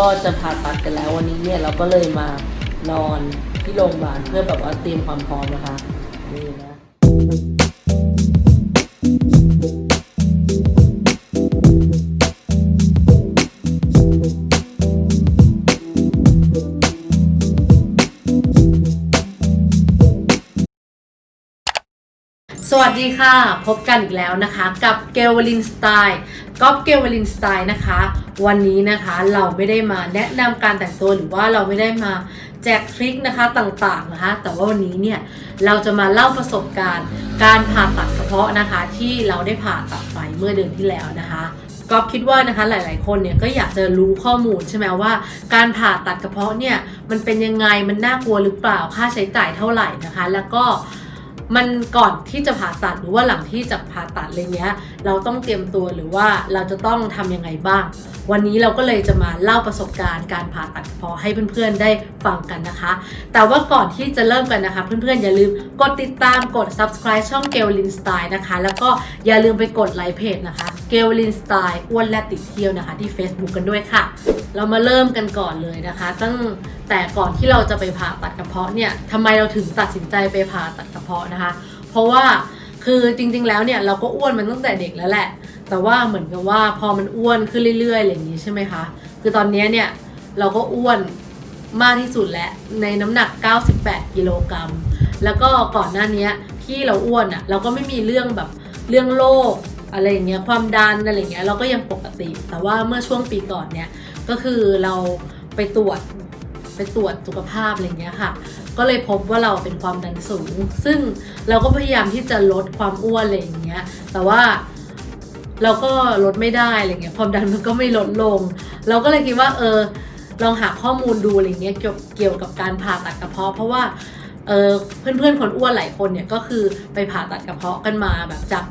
ก็จะผ่าตัดกันแล้ววันนี้เนี่ยเราก็เลยมานอนที่โรงพยาบาลเพื่อแบบว่าเตรียมความพร้อมนะคะ สวัสดีค่ะ พบกันอีกแล้วนะคะ กับเกลวลินสไตล์ก๊อฟเกลวลินสไตล์นะคะ วันนี้นะคะเราไม่ได้มาแนะนำการแต่งตัวหรือว่าเราไม่ได้มาแจกทริคนะคะต่างๆนะคะ แต่ว่าวันนี้เนี่ยเราจะมาเล่าประสบการณ์ การผ่าตัดกระเพาะนะคะ ที่เราได้ผ่าตัดไปเมื่อเดือนที่แล้วนะคะก๊อฟคิดว่านะคะหลาย ๆ คนเนี่ยก็อยากจะรู้ข้อมูลใช่ไหมว่า การผ่าตัดกระเพาะเนี่ยมันเป็นยังไงมันน่ากลัวหรือเปล่าค่าใช้จ่ายเท่าไหร่นะคะ แล้วก็ มันก่อนที่จะผ่าตัดหรือว่าหลังที่จะผ่าตัดอะไรเงี้ย เราต้องเตรียมตัวหรือว่าเราจะต้องทำยังไงบ้าง วันนี้เราก็เลยจะมาเล่าประสบการณ์การผ่าตัดเพาะให้เพื่อนๆได้ฟังกันนะคะ แต่ว่าก่อนที่จะเริ่มกันนะคะ เพื่อนๆอย่าลืมกดติดตามกด subscribe ช่องเกลลินสไตล์นะคะ แล้วก็อย่าลืมไปกดไลค์เพจนะคะเกลลินสไตล์อ้วนและติดเที่ยวนะคะ ที่ Facebook กันด้วยค่ะ เรามาเริ่มกันก่อนเลยนะคะ ตั้ง แต่ก่อนที่เราจะไปผ่าตัดกระเพาะเนี่ยทำไมเราถึงตัดสินใจไปผ่าตัดกระเพาะนะคะ เพราะว่าคือจริงๆแล้วเนี่ยเราก็อ้วนมันตั้งแต่เด็กแล้วแหละ แต่ว่าเหมือนกับว่าพอมันอ้วนขึ้นเรื่อยๆอะไรอย่างนี้ใช่ไหมคะคือตอนนี้เนี่ยเราก็อ้วนมากที่สุดแล้วในน้ำหนัก 98 กิโลกรัม แล้วก็ก่อนหน้านี้ที่เราอ้วนอะ่ะเราก็ไม่มีเรื่องแบบเรื่องโรคอะไรอย่างเงี้ยความดันอะไรอย่างเงี้ยเราก็ยังปกติ แต่ว่าเมื่อช่วงปีก่อนเนี่ยก็คือเราไปตรวจ ไปตรวจสุขภาพอะไรเงี้ยค่ะ ก็เลยพบว่าเราเป็นความดันสูง ซึ่งเราก็พยายามที่จะลดความอ้วนอะไรอย่างเงี้ย แต่ว่าเราก็ลดไม่ได้อะไรเงี้ยความดันมันก็ไม่ลดลง เราก็เลยคิดว่าเออลองหาข้อมูลดูอะไรเงี้ยเกี่ยวเกี่ยวกับการผ่าตัดกระเพาะเพราะว่า เออเพื่อนๆคนอ้วนหลายคนเนี่ยก็คือไปผ่าตัดกระเพาะกันมาแบบจาก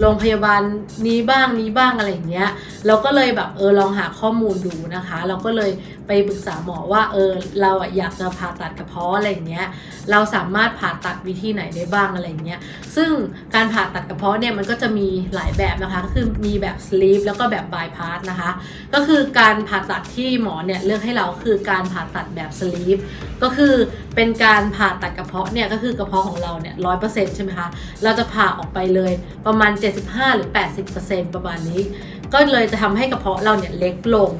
โรงพยาบาลนี้บ้างนี้บ้างอะไรอย่างเงี้ยเราก็เลยแบบเออลองหาข้อมูลดูนะคะ เราก็เลยไปปรึกษาหมอว่าเออเราอะอยากจะผ่าตัดกระเพาะอะไรอย่างเงี้ยเราสามารถผ่าตัดวิธีไหนได้บ้างอะไรอย่างเงี้ยซึ่งการผ่าตัดกระเพาะเนี่ยมันก็จะมีหลายแบบนะคะก็คือมีแบบสลีฟแล้วก็แบบบายพาสนะคะก็คือการผ่าตัดที่หมอเนี่ยเลือกให้เราคือการผ่าตัดแบบสลีฟก็คือเป็นการผ่าตัดกระเพาะเนี่ยก็คือกระเพาะของเราเนี่ยร้อยเปอร์เซ็นต์ใช่ไหมคะ เราจะผ่าออกไปเลยประมาณ 75 หรือ 80%ปอร์เซ็นต์ประมาณนี้ ก็เลยจะทำให้กระเพาะเราเนี่ยเล็กลง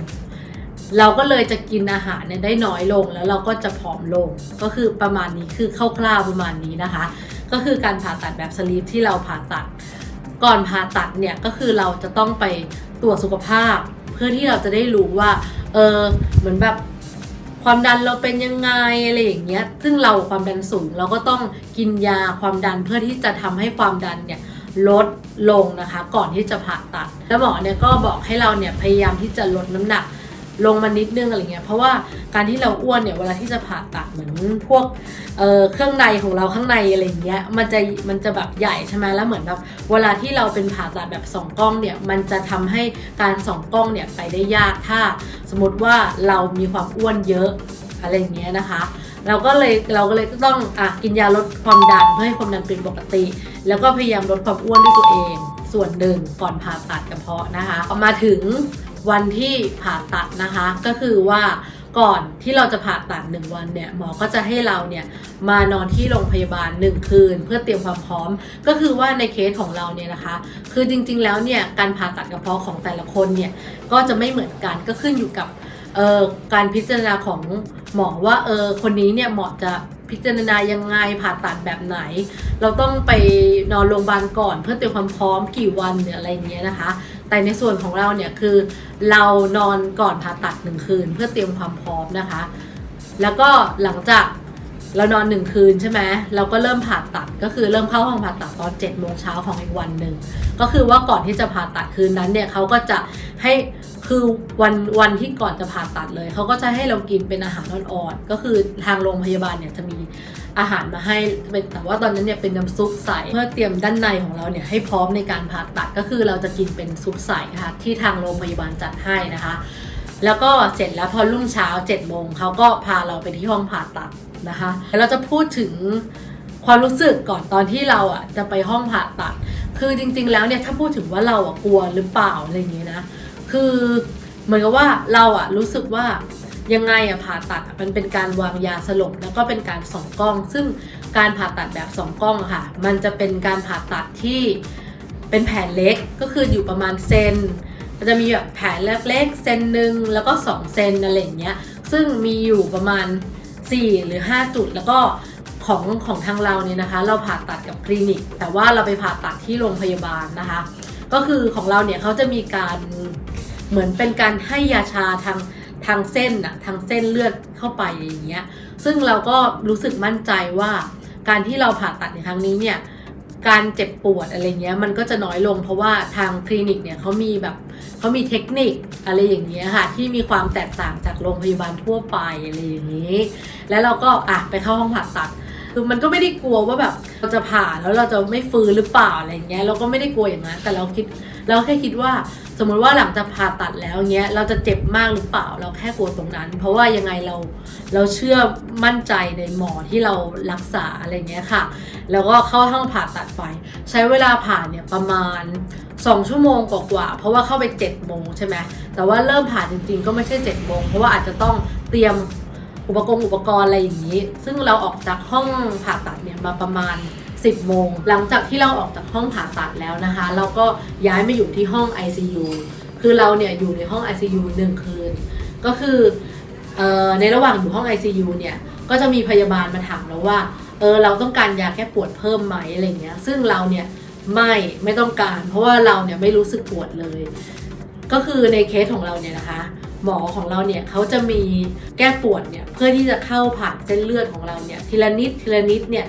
เราก็เลยจะกินอาหารเนี่ยได้น้อยลงแล้วเราก็จะผอมลง ก็คือประมาณนี้คือคร่าวๆประมาณนี้นะคะ ก็คือการผ่าตัดแบบสลีปที่เราผ่าตัด ก่อนผ่าตัดเนี่ยก็คือเราจะต้องไปตรวจสุขภาพ เพื่อที่เราจะได้รู้ว่าเออเหมือนแบบ ความดันเราเป็นยังไงอะไรอย่างเงี้ย ซึ่งเราความดันสูงเราก็ต้องกินยาความดันเพื่อที่จะทำให้ความดันเนี่ยลดลงนะคะ ก่อนที่จะผ่าตัด แล้วหมอเนี่ยก็บอกให้เราเนี่ยพยายามที่จะลดน้ำหนัก ลงมานิดนึงอะไรเงี้ยเพราะว่าการที่เราอ้วนเนี่ยเวลาที่จะผ่าตัดเหมือนพวกเเครื่องในของเราข้างในอะไรเงี้ยมันจะมันจะแบบใหญ่ใช่ไหมแล้วเหมือนแบบเวลาที่เราเป็นผ่าตัดแบบสองกล้องเนี่ยมันจะทำให้การสองกล้องเนี่ยไปได้ยากถ้า สมมติว่าเรามีความอ้วนเยอะอะไรเงี้ยนะคะเราก็เลยเราก็เลยต้องอะกินยาลดความดันเพื่อให้ความดันเป็นปกติ แล้วก็พยายามลดความอ้วนด้วยตัวเอง ส่วนหนึ่งก่อนผ่าตัดกระเพาะนะคะพอมาถึง วันที่ผ่าตัดนะคะก็คือว่าก่อนที่เราจะผ่าตัดหนึ่งวันเนี่ยหมอก็จะให้เราเนี่ยมานอนที่โรงพยาบาลหนึ่งคืน เพื่อเตรียมความพร้อม ก็คือว่าในเคสของเราเนี่ยนะคะ คือจริงๆแล้วเนี่ยการผ่าตัดกระเพาะของแต่ละคนเนี่ยก็จะไม่เหมือนกันก็ขึ้นอยู่กับเอ่อการพิจารณาของหมอว่าเออคนนี้เนี่ยเหมาะจะพิจารณายังไงผ่าตัดแบบไหน เราต้องไปนอนโรงพยาบาลก่อนเพื่อเตรียมความพร้อมกี่วันหรืออะไรเงี้ยนะคะ แต่ในส่วนของเราเนี่ยคือเรานอนก่อนผ่าตัดหนึ่งคืน เพื่อเตรียมความพร้อมนะคะ แล้วก็หลังจาก เรานอนหนึ่งคืนใช่ไหมเราก็เริ่มผ่าตัดก็คือเริ่มเข้าห้องผ่าตัดตอน7จ็ดโมงเช้าของอีกวันหนึ่งก็คือว่าก่อนที่จะผ่าตัดคืนนั้นเนี่ยเขาก็จะให้คือวันวันที่ก่อนจะผ่าตัดเลยเขาก็จะให้เรากินเป็นอาหารอ่อนๆก็คือทางโรงพยาบาลเนี่ยจะมีอาหารมาให้เป็นแต่ว่าตอนนั้นเนี่ยเป็นน้ำซุปใสเพื่อเตรียมด้านในของเราเนี่ยให้พร้อมในการผ่าตัดก็คือเราจะกินเป็นซุปใสนะคะที่ทางโรงพยาบาลจัดให้นะคะ แล้วก็เสร็จแล้วพอรุ่งเช้า7จ็ดโมงเขาก็พาเราไปที่ห้องผ่าตัด นะคะแล้วเราจะพูดถึงความรู้สึกก่อนตอนที่เราอะจะไปห้องผ่าตัด คือจริง ๆ แล้วเนี่ยถ้าพูดถึงว่าเราอะกลัวหรือเปล่าอะไรอย่างเงี้ยนะ คือเหมือนกับว่าเราอะรู้สึกว่ายังไงอะผ่าตัดมันเป็นการวางยาสลบแล้วก็เป็นการส่องกล้อง ซึ่งการผ่าตัดแบบสองกล้องค่ะ มันจะเป็นการผ่าตัดที่เป็นแผลเล็กก็คืออยู่ประมาณเซนมันจะมีแบบแผลเล็กๆเซนหนึ่งแล้วก็2เซนอะไรอย่างเงี้ยซึ่งมีอยู่ประมาณ 4 หรือ 5 จุด แล้วก็ของของทางเราเนี่ยนะคะ เราผ่าตัดกับคลินิก แต่ว่าเราไปผ่าตัดที่โรงพยาบาลนะคะ ก็คือของเราเนี่ยเขาจะมีการเหมือนเป็นการให้ยาชาทางทางเส้นอะทางเส้นเลือดเข้าไปอย่างเงี้ยซึ่งเราก็รู้สึกมั่นใจว่าการที่เราผ่าตัดในครั้งนี้เนี่ย การเจ็บปวดอะไรเงี้ยมันก็จะน้อยลงเพราะว่าทางคลินิกเนี่ยเขามีแบบเขามีเทคนิคอะไรอย่างเงี้ยค่ะที่มีความแตกต่างจากโรงพยาบาลทั่วไปอะไรอย่างนี้ แล้วเราก็อะไปเข้าห้องผ่าตัดคือมันก็ไม่ได้กลัวว่าแบบเราจะผ่าแล้วเราจะไม่ฟื้นหรือเปล่าอะไรเงี้ยเราก็ไม่ได้กลัวอย่างนั้นแต่เราคิดเราแค่คิดว่า สมมติว่าหลังจากผ่าตัดแล้วเงี้ยเราจะเจ็บมากหรือเปล่าเราแค่กลัวตรงนั้น เพราะว่ายังไงเราเราเชื่อมั่นใจในหมอที่เรารักษาอะไรเงี้ยค่ะ แล้วก็เข้าห้องผ่าตัดไป ใช้เวลาผ่าเนี่ยประมาณ 2 ชั่วโมงกว่าๆเพราะว่าเข้าไป7โมงใช่ไหมแต่ว่าเริ่มผ่าจริงๆ ก็ไม่ใช่7โมงเพราะว่าอาจจะต้องเตรียมอุปกรณ์อุปกรณ์อะไรอย่างนี้ ซึ่งเราออกจากห้องผ่าตัดเนี่ยมาประมาณ 10 โมง หลังจากที่เราออกจากห้องผ่าตัดแล้วนะคะ เราก็ย้ายมาอยู่ที่ห้อง ICU คือเราเนี่ยอยู่ในห้อง ICU หนึ่งคืน ก็คือออในระหว่างอยู่ห้อง ICU เนี่ยก็จะมีพยาบาลมาถามเราว่าเออเราต้องการยาแก้ปวดเพิ่มไหมอะไรเงี้ย ซึ่งเราเนี่ยไม่ไม่ต้องการ เพราะว่าเราเนี่ยไม่รู้สึกปวดเลย ก็คือในเคสของเราเนี่ยนะคะ หมอของเราเนี่ยเขาจะมีแก้ปวดเนี่ยเพื่อที่จะเข้าผ่านเส้นเลือดของเราเนี่ยทีละนิดทีละนิดเนี่ย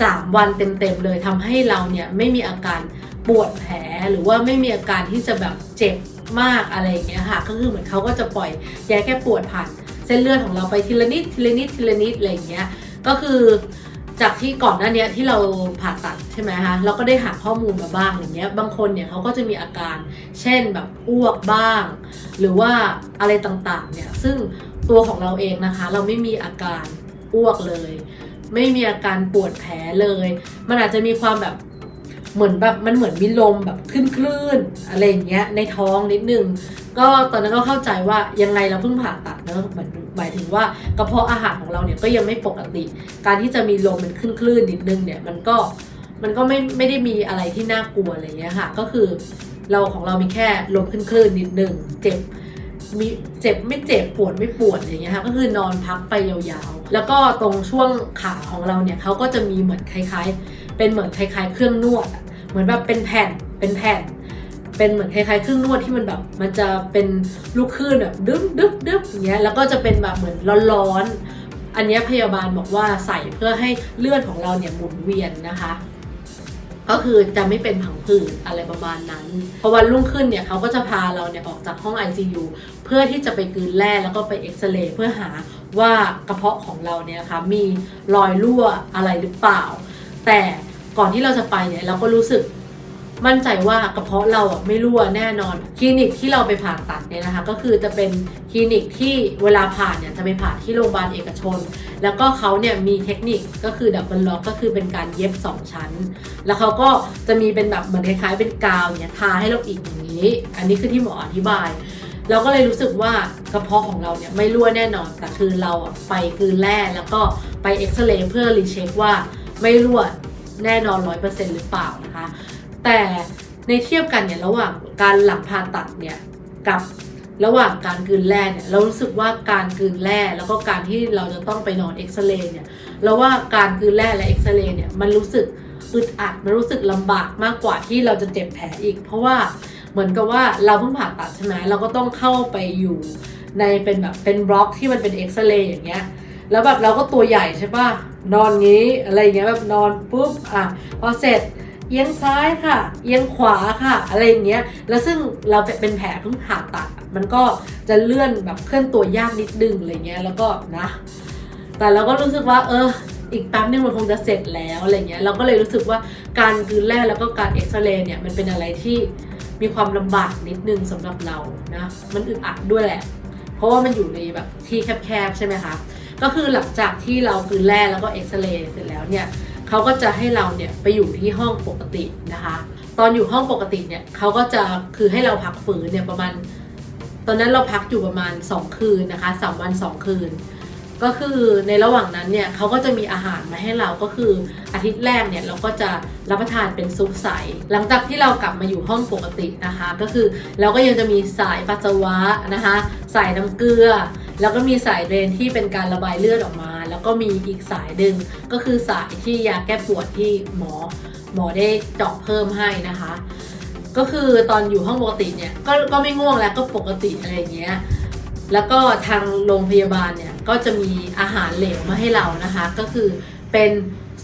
สามวันเต็มๆเลยทำให้เราเนี่ยไม่มีอาการปวดแผลหรือว่าไม่มีอาการที่จะแบบเจ็บมากอะไรอย่างเงี้ยค่ะก็คือเหมือนเขาก็จะปล่อยยาแก้ปวดผ่านเส้นเลือดของเราไปทีละนิดทีละนิดทีละนิดอะไรอย่างเงี้ยก็คือจากที่ก่อนหน้าเนี้ยที่เราผ่าตัดใช่ไหมคะเราก็ได้หาข้อมูลมาบ้างอย่างเงี้ยบางคนเนี่ยเขาก็จะมีอาการ เช่นแบบอ้วกบ้าง หรือว่าอะไรต่างๆเนี่ยซึ่งตัวของเราเองนะคะ เราไม่มีอาการอ้วกเลย ไม่มีอาการปวดแผลเลย มันอาจจะมีความแบบเหมือนแบบมันเหมือนมีลมแบบขึ้นคลื่นๆอะไรอย่างเงี้ยในท้องนิดนึงก็ตอนนั้นก็เข้าใจว่ายังไงเราเพิ่งผ่าตัดเนอะเหมือนหมายถึงว่ากระเพาะอาหารของเราเนี่ยก็ยังไม่ปกติ การที่จะมีลมมันขึ้นคลื่นนิดนึงเนี่ยมันก็มันก็ไม่ไม่ได้มีอะไรที่น่ากลัวอะไรเงี้ยค่ะ ก็คือเราของเรามีแค่ลมขึ้นคลื่นนิดนึงเจ็บ มีเจ็บไม่เจ็บปวดไม่ปวดอย่างเงี้ยค่ะก็คือนอนพักไปยาวๆ แล้วก็ตรงช่วงขาของเราเนี่ยเขาก็จะมีเหมือนคล้ายๆ เป็นเหมือนคล้ายๆ เครื่องนวด เหมือนแบบเป็นแผ่นเป็นแผ่น เป็นเหมือนคล้ายๆเครื่องนวดที่มันแบบมันจะเป็นลูกคลื่นแบบดึ๊บดึ๊บดึ๊บอย่างเงี้ยแล้วก็จะเป็นแบบเหมือนร้อนๆอันนี้พยาบาลบอกว่าใส่เพื่อให้เลือดของเราเนี่ยหมุนเวียนนะคะ ก็คือจะไม่เป็นผังผืดอะไรประมาณนั้นพอวันรุ่งขึ้นเนี่ยเขาก็จะพาเราเนี่ยออกจากห้อง ICU เพื่อที่จะไปกลืนแร่แล้วก็ไปเอ็กซเรย์เพื่อหาว่ากระเพาะของเราเนี่ยนะคะมีรอยรั่วอะไรหรือเปล่า แต่ก่อนที่เราจะไปเนี่ยเราก็รู้สึก มั่นใจว่ากระเพาะเราอะไม่รั่วแน่นอน คลินิกที่เราไปผ่าตัดเนี่ยนะคะ ก็คือจะเป็นคลินิกที่เวลาผ่าเนี่ยจะไปผ่าที่โรงพยาบาลเอกชน แล้วก็เขาเนี่ยมีเทคนิคก็คือดับเบิลล็อกก็คือเป็นการเย็บ 2 ชั้น แล้วเขาก็จะมีเป็นแบบเหมือนคล้ายๆเป็นกาวเนี่ยทาให้เราอีกอย่างนี้ อันนี้คือที่หมออธิบายเราก็เลยรู้สึกว่ากระเพาะของเราเนี่ยไม่รั่วแน่นอนแต่คือเราไปกลืนแร่แล้วก็ไปเอ็กซเรย์เพื่อรีเช็คว่าไม่รั่วแน่นอนร้อยเปอร์เซ็นต์หรือเปล่านะคะ แต่ในเทียบกันเนี่ยระหว่างการหลังผ่าตัดเนี่ยกับระหว่างการกืนแร่เนี่ยเรารู้สึกว่าการกืนแร่แล้วก็การที่เราจะต้องไปนอนเอ็กซเรย์เนี่ยเราว่าการกืนแร่และเอ็กซเรย์เนี่ยมันรู้สึกอึดอัดมันรู้สึกลำบากมากกว่าที่เราจะเจ็บแผลอีก เพราะว่าเหมือนกับว่าเราเพิ่งผ่าตัดใช่ไหมเราก็ต้องเข้าไปอยู่ในเป็นแบบเป็นบล็อกที่มันเป็นเอ็กซเรย์อย่างเงี้ยแล้วแบบเราก็ตัวใหญ่ใช่ปะนอนงี้อะไรเงี้ยแบบนอนปุ๊บอะพอเสร็จ เอียงซ้ายค่ะ เอียงขวาค่ะ อะไรอย่างเงี้ย แล้วซึ่งเราเป็นแผลเพิ่งผ่าตัด มันก็จะเลื่อนแบบเคลื่อนตัวยากนิดนึงอะไรเงี้ย แล้วก็นะ แต่เราก็รู้สึกว่า เออ อีกแป๊บนึงมันคงจะเสร็จแล้วอะไรเงี้ย เราก็เลยรู้สึกว่าการกืนแร่แล้วก็การเอ็กซเรย์เนี่ยมันเป็นอะไรที่มีความลำบากนิดนึงสำหรับเรา นะ มันอึดอัดด้วยแหละ เพราะว่ามันอยู่ในแบบที่แคบๆใช่ไหมคะ ก็คือหลังจากที่เรากืนแร่แล้วก็เอ็กซเรย์เสร็จแล้วเนี่ย เขาก็จะให้เราเนี่ยไปอยู่ที่ห้องปกตินะคะ ตอนอยู่ห้องปกติเนี่ยเขาก็จะคือให้เราพักฟื้นเนี่ยประมาณ ตอนนั้นเราพักอยู่ประมาณ 2 คืนนะคะ3วัน 2 คืน ก็คือในระหว่างนั้นเนี่ยเขาก็จะมีอาหารมาให้เราก็คืออาทิตย์แรกเนี่ยเราก็จะรับประทานเป็นซุปใส หลังจากที่เรากลับมาอยู่ห้องปกตินะคะ ก็คือเราก็ยังจะมีสายปัสสาวะนะคะ สายน้ำเกลือ แล้วก็มีสายเดรนที่เป็นการระบายเลือดออกมา แล้วก็มีอีกสายหนึ่งก็คือสายที่ยาแก้ปวดที่หมอหมอได้เจาะเพิ่มให้นะคะ ก็คือตอนอยู่ห้องปกติเนี่ยก็ก็ไม่ง่วงแล้วก็ปกติอะไรเงี้ยแล้วก็ทางโรงพยาบาลเนี่ยก็จะมีอาหารเหลวมาให้เรานะคะ ก็คือเป็น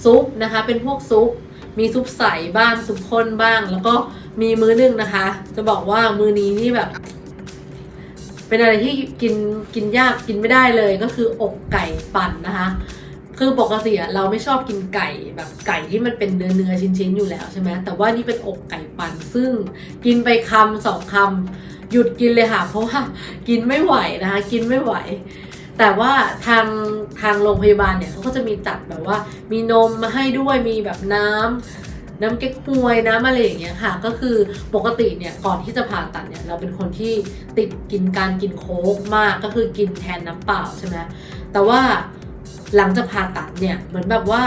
ซุปนะคะเป็นพวกซุปมีซุปใสบ้างซุปข้นบ้าง แล้วก็มีมื้อนึงนะคะ จะบอกว่ามื้อนี้นี่แบบ เป็นอะไรที่กินกินยากกินไม่ได้เลยก็คืออกไก่ปั่นนะคะ คือปกติเราไม่ชอบกินไก่แบบไก่ที่มันเป็นเนื้อเนื้อชิ้นๆอยู่แล้วใช่ไหมแต่ว่านี่เป็นอกไก่ปั่นซึ่งกินไปคำสองคำหยุดกินเลยค่ะเพราะว่ากินไม่ไหวนะคะ กินไม่ไหวแต่ว่าทางทางโรงพยาบาลเนี่ยเขาก็จะมีจัดแบบว่า มีนมมาให้ด้วยมีแบบน้ำ น้ำเก๊กฮวยน้ำอะไรอย่างเงี้ยค่ะ ก็คือปกติเนี่ยก่อนที่จะผ่าตัดเนี่ยเราเป็นคนที่ติดกินการกินโค้กมากก็คือกินแทนน้ำเปล่าใช่ไหมแต่ว่าหลังจากผ่าตัดเนี่ยเหมือนแบบว่า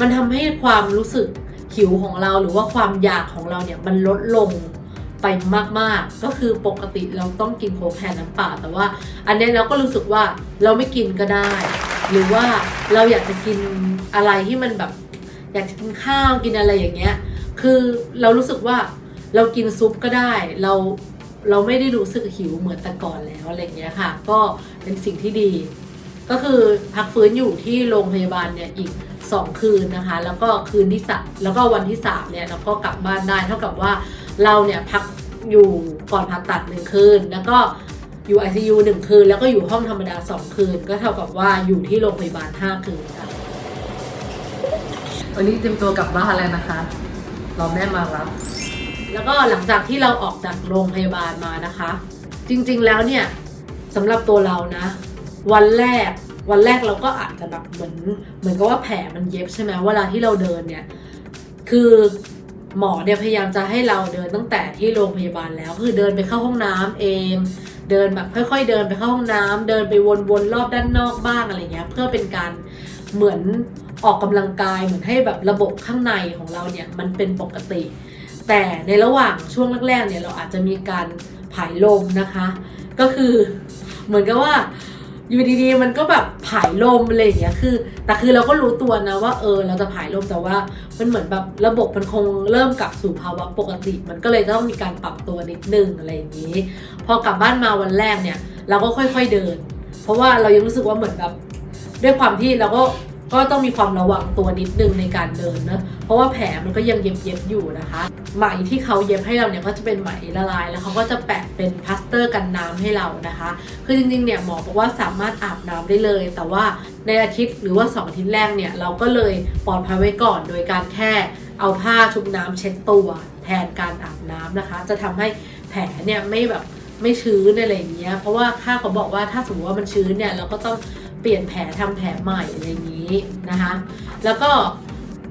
มันทำให้ความรู้สึกหิวของเราหรือว่าความอยากของเราเนี่ยมันลดลงไปมากๆ ก็คือปกติเราต้องกินโค้กแทนน้ำเปล่าแต่ว่า อันเนี้ยเราก็รู้สึกว่าเราไม่กินก็ได้ หรือว่าเราอยากจะกินอะไรที่มันแบบ อยากจะกินข้าวกินอะไรอย่างเงี้ย คือเรารู้สึกว่าเรากินซุปก็ได้เราเราไม่ได้รู้สึกหิวเหมือนแต่ก่อนแล้วอะไรเงี้ยค่ะ ก็เป็นสิ่งที่ดี ก็คือพักฟื้นอยู่ที่โรงพยาบาลเนี่ยอีก 2 คืนนะคะ แล้วก็คืนที่สามแล้วก็วันที่3เนี่ยเราก็กลับบ้านได้เท่ากับว่าเราเนี่ยพักอยู่ก่อนผ่าตัดหนึ่งคืน แล้วก็อยู่ ICU หนึ่งคืน แล้วก็อยู่ห้องธรรมดา 2 คืน ก็เท่ากับว่าอยู่ที่โรงพยาบาล 5 คืนค่ะ วันนี้เตรียมตัวกลับบ้านแล้วนะคะ รอแม่มารับ แล้วก็หลังจากที่เราออกจากโรงพยาบาลมานะคะ จริงๆแล้วเนี่ยสำหรับตัวเรานะ วันแรกวันแรกเราก็อาจจะแบบเหมือนเหมือนกับว่าแผลมันเย็บใช่ไหมเวลาที่เราเดินเนี่ย คือหมอเนี่ยพยายามจะให้เราเดินตั้งแต่ที่โรงพยาบาลแล้ว คือเดินไปเข้าห้องน้ำเอง เดินแบบค่อยๆ เดินไปเข้าห้องน้ำเดินไปวนๆรอบด้านนอกบ้างอะไรเงี้ย เพื่อเป็นการเหมือน ออกกำลังกายเหมือนให้แบบระบบข้างในของเราเนี่ยมันเป็นปกติ แต่ในระหว่างช่วงแรกๆเนี่ยเราอาจจะมีการผายลมนะคะ ก็คือเหมือนกับว่าอยู่ดีๆมันก็แบบผายลมอะไรอย่างเงี้ยคือ แต่คือเราก็รู้ตัวนะว่าเออเราจะผายลมแต่ว่ามันเหมือนแบบระบบมันคงเริ่มกลับสู่ภาวะปกติ มันก็เลยต้องมีการปรับตัวนิดนึงอะไรอย่างนี้ พอกลับบ้านมาวันแรกเนี่ย เราก็ค่อยๆเดิน เพราะว่าเรายังรู้สึกว่าเหมือนแบบด้วยความที่เราก็ ก็ต้องมีความระวังตัวนิดนึงในการเดินนะเพราะว่าแผลมันก็ยังเย็บๆอยู่นะคะ ไหมที่เขาเย็บให้เราเนี่ยก็จะเป็นไหมละลาย แล้วเขาก็จะแปะเป็นพลาสเตอร์กันน้ำให้เรานะคะ คือจริงๆเนี่ยหมอบอกว่าสามารถอาบน้ำได้เลย แต่ว่าในอาทิตย์หรือว่าสองอาทิตย์แรกเนี่ยเราก็เลยปลอดภัยไว้ก่อน โดยการแค่เอาผ้าชุบน้ำเช็ดตัวแทนการอาบน้ำนะคะ จะทำให้แผลเนี่ยไม่แบบไม่ชื้นอะไรอย่างเงี้ยเพราะว่าค่าเขาบอกว่าถ้าสมมติว่ามันชื้นเนี่ยเราก็ต้องเปลี่ยนแผลทำแผลใหม่อะไรอย่าง นี้นะคะ แล้วก็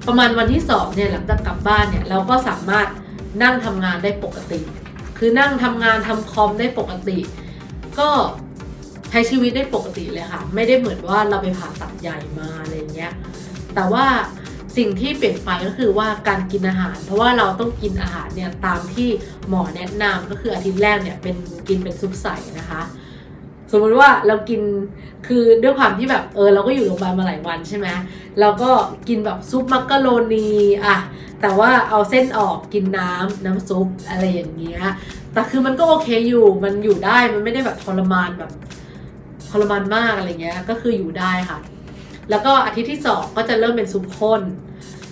ประมาณวันที่สองเนี่ยหลังจากกลับบ้านเนี่ยเราก็สามารถนั่งทำงานได้ปกติ คือนั่งทำงานทำคอมได้ปกติ ก็ใช้ชีวิตได้ปกติเลยค่ะ ไม่ได้เหมือนว่าเราไปผ่าตัดใหญ่มาอะไรเงี้ย แต่ว่าสิ่งที่เปลี่ยนไปก็คือว่าการกินอาหาร เพราะว่าเราต้องกินอาหารเนี่ยตามที่หมอแนะนำก็คืออาทิตย์แรกเนี่ยเป็นกินเป็นซุปใสนะคะ สมมติว่าเรากินคือด้วยความที่แบบเออเราก็อยู่โรงพยาบาลมาหลายวันใช่ไหมเราก็กินแบบซุปมักกะโรนีอะแต่ว่าเอาเส้นออกกินน้ำน้ำซุปอะไรอย่างเงี้ยแต่คือมันก็โอเคอยู่มันอยู่ได้มันไม่ได้แบบทรมานแบบทรมานมากอะไรเงี้ยก็คืออยู่ได้ค่ะ แล้วก็อาทิตย์ที่สองก็จะเริ่มเป็นซุปข้น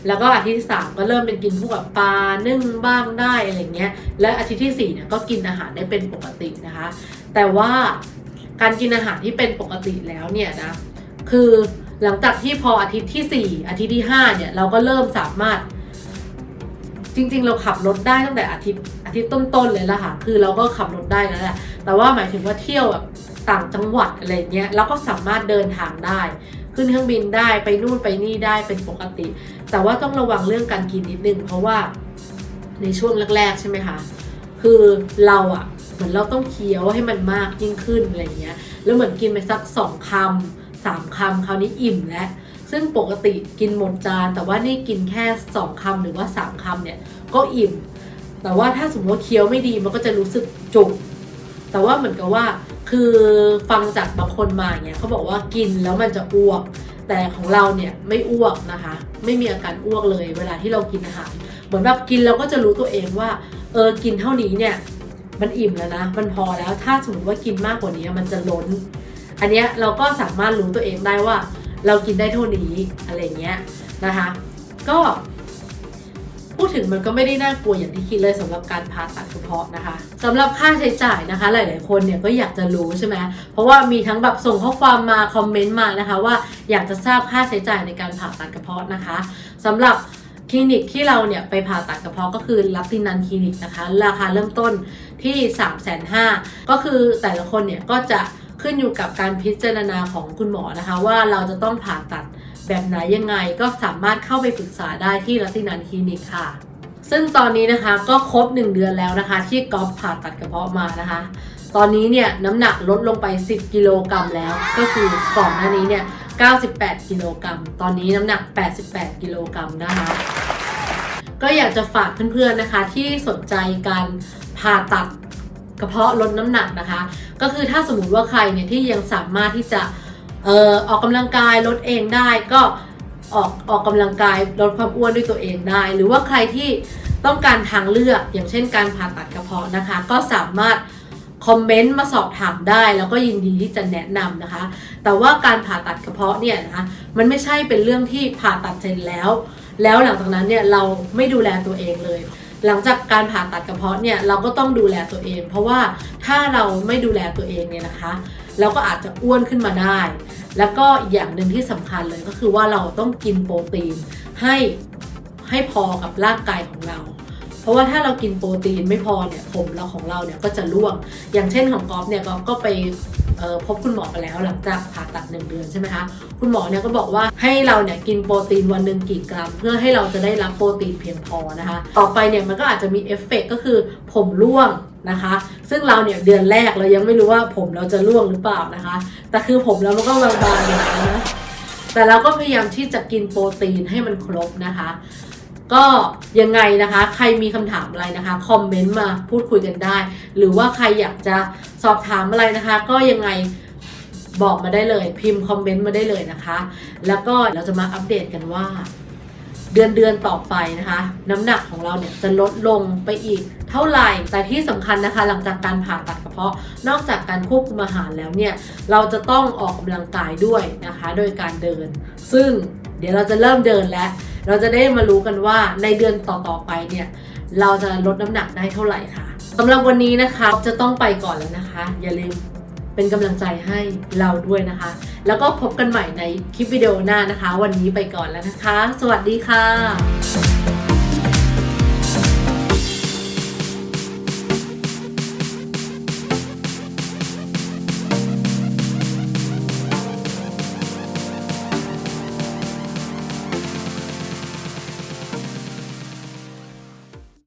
แล้วก็อาทิตย์ที่สามก็เริ่มเป็นกินพวกแบบปลานึ่งบ้างได้อะไรเงี้ย และอาทิตย์ที่สี่เนี่ยก็กินอาหารได้เป็นปกตินะคะ แต่ว่า การกินอาหารที่เป็นปกติแล้วเนี่ยนะคือหลังจากที่พออาทิตย์ที่สี่อาทิตย์ที่ห้าเนี่ยเราก็เริ่มสามารถ จริง ๆ เราขับรถได้ตั้งแต่อาทิตย์อาทิตย์ต้นๆเลยละค่ะ คือเราก็ขับรถได้แล้วแหละแต่ว่าหมายถึงว่าเที่ยวแบบต่างจังหวัดอะไรเงี้ยเราก็สามารถเดินทางได้ ขึ้นเครื่องบินได้ไปนู่นไปนี่ได้เป็นปกติ แต่ว่าต้องระวังเรื่องการกินนิดนึงเพราะว่าในช่วงแรกๆใช่ไหมคะคือเราอะ เหมือนเราต้องเคี้ยวให้มันมากยิ่งขึ้นอะไรเงี้ย แล้วเหมือนกินไปสักสองคำสามคำคราวนี้อิ่มแล้ว ซึ่งปกติกินหมดจาน แต่ว่านี่กินแค่สองคำหรือว่าสามคำเนี่ยก็อิ่ม แต่ว่าถ้าสมมติว่าเคี้ยวไม่ดีมันก็จะรู้สึกจุก แต่ว่าเหมือนกับว่าคือฟังจากบางคนมาเนี่ยเขาบอกว่ากินแล้วมันจะอ้วก แต่ของเราเนี่ยไม่อ้วกนะคะ ไม่มีอาการอ้วกเลย เวลาที่เรากินอาหารเหมือนแบบกินเราก็จะรู้ตัวเองว่าเออกินเท่านี้เนี่ย มันอิ่มแล้วนะ มันพอแล้วถ้าสมมติว่ากินมากกว่านี้มันจะล้น อันเนี้ยเราก็สามารถรู้ตัวเองได้ว่า เรากินได้เท่านี้อะไรเงี้ยนะคะ ก็ พูดถึงมันก็ไม่ได้น่ากลัวอย่างที่คิดเลยสำหรับการผ่าตัดกระเพาะนะคะสำหรับค่าใช้จ่ายนะคะ หลาย ๆ คนเนี่ยก็อยากจะรู้ใช่ไหมเพราะว่ามีทั้งแบบส่งข้อความมาคอมเมนต์มานะคะ ว่าอยากจะทราบค่าใช้จ่ายในการผ่าตัดกระเพาะนะคะสำหรับคลินิกที่เราเนี่ยไปผ่าตัดกระเพาะก็คือลักตินันคลินิกนะคะ ราคาเริ่มต้น ที่ 3 5 0 0 0ก็คือแต่ละคนเนี่ยก็จะขึ้นอยู่กับการพิจารณาของคุณหมอนะคะ ว่าเราจะต้องผ่าตัดแบบไหนยังไงก็สามารถเข้าไปปรึกษาได้ที่รัตินันคลินิกค่ะ ซึ่งตอนนี้นะคะก็ครบ 1 เดือนแล้วนะคะ ที่กอล์ฟผ่าตัดกระเพาะมานะคะ ตอนนี้เนี่ยน้ำหนักลดลงไป 10 กิโลกรัมแล้ว ก็คือก่อนหน้านี้เนี่ย 98 กิโลกรัม ตอนนี้น้ำหนัก 88 กิโลกรัมนะคะก็อยากจะฝากเพื่อนๆนะคะที่สนใจการ ผ่าตัดกระเพาะลดน้ำหนักนะคะ ก็คือถ้าสมมติว่าใครเนี่ยที่ยังสามารถที่จะเอ่อออกกำลังกายลดเองได้ก็ออกออกกำลังกายลดความอ้วนด้วยตัวเองได้ หรือว่าใครที่ต้องการทางเลือกอย่างเช่นการผ่าตัดกระเพาะนะคะ ก็สามารถคอมเมนต์มาสอบถามได้แล้วก็ยินดีที่จะแนะนำนะคะ แต่ว่าการผ่าตัดกระเพาะเนี่ยนะคะมันไม่ใช่เป็นเรื่องที่ผ่าตัดเสร็จแล้ว แล้วหลังจากนั้นเนี่ยเราไม่ดูแลตัวเองเลย หลังจากการผ่าตัดกระเพาะเนี่ยเราก็ต้องดูแลตัวเอง เพราะว่าถ้าเราไม่ดูแลตัวเองเนี่ยนะคะ เราก็อาจจะอ้วนขึ้นมาได้ แล้วก็อีกอย่างหนึ่งที่สำคัญเลยก็คือว่าเราต้องกินโปรตีนให้ให้พอกับร่างกายของเรา ราะว่าถ้าเรากินโปรตีนไม่พอเนี่ยผมเราของเราเนี่ยก็จะร่วง อย่างเช่นของกอล์ฟเนี่ยกอฟก็ไปพบคุณหมอไปแล้วหลังจากผ่าตัดหนึ่งเดือนใช่ไหมคะ คุณหมอเนี่ยก็บอกว่าให้เราเนี่ยกินโปรตีนวันหนึ่งกี่กรัม เพื่อให้เราจะได้รับโปรตีนเพียงพอนะคะ ต่อไปเนี่ยมันก็อาจจะมีเอฟเฟกต์ก็คือผมร่วงนะคะ ซึ่งเราเนี่ยเดือนแรกเรายังไม่รู้ว่าผมเราจะร่วงหรือเปล่านะคะ แต่คือผมเรามันก็บางๆอย่างนะแต่เราก็พยายามที่จะกินโปรตีนให้มันครบนะคะ ก็ยังไงนะคะ ใครมีคำถามอะไรนะคะคอมเมนต์มาพูดคุยกันได้ หรือว่าใครอยากจะสอบถามอะไรนะคะ ก็ยังไงบอกมาได้เลย พิมพ์คอมเมนต์มาได้เลยนะคะ แล้วก็เราจะมาอัปเดตกันว่า เดือนเดือนต่อไปนะคะ น้ำหนักของเราเนี่ยจะลดลงไปอีกเท่าไหร่ แต่ที่สำคัญนะคะ หลังจากการผ่าตัดกระเพาะ นอกจากการควบคุมอาหารแล้วเนี่ย เราจะต้องออกกำลังกายด้วยนะคะ โดยการเดิน ซึ่งเดี๋ยวเราจะเริ่มเดินแล้ว เราจะได้มารู้กันว่าในเดือนต่อๆไปเนี่ยเราจะลดน้ำหนักได้เท่าไหร่ค่ะสำหรับวันนี้นะคะจะต้องไปก่อนแล้วนะคะ อย่าลืมเป็นกำลังใจให้เราด้วยนะคะ แล้วก็พบกันใหม่ในคลิปวิดีโอหน้านะคะ วันนี้ไปก่อนแล้วนะคะ สวัสดีค่ะ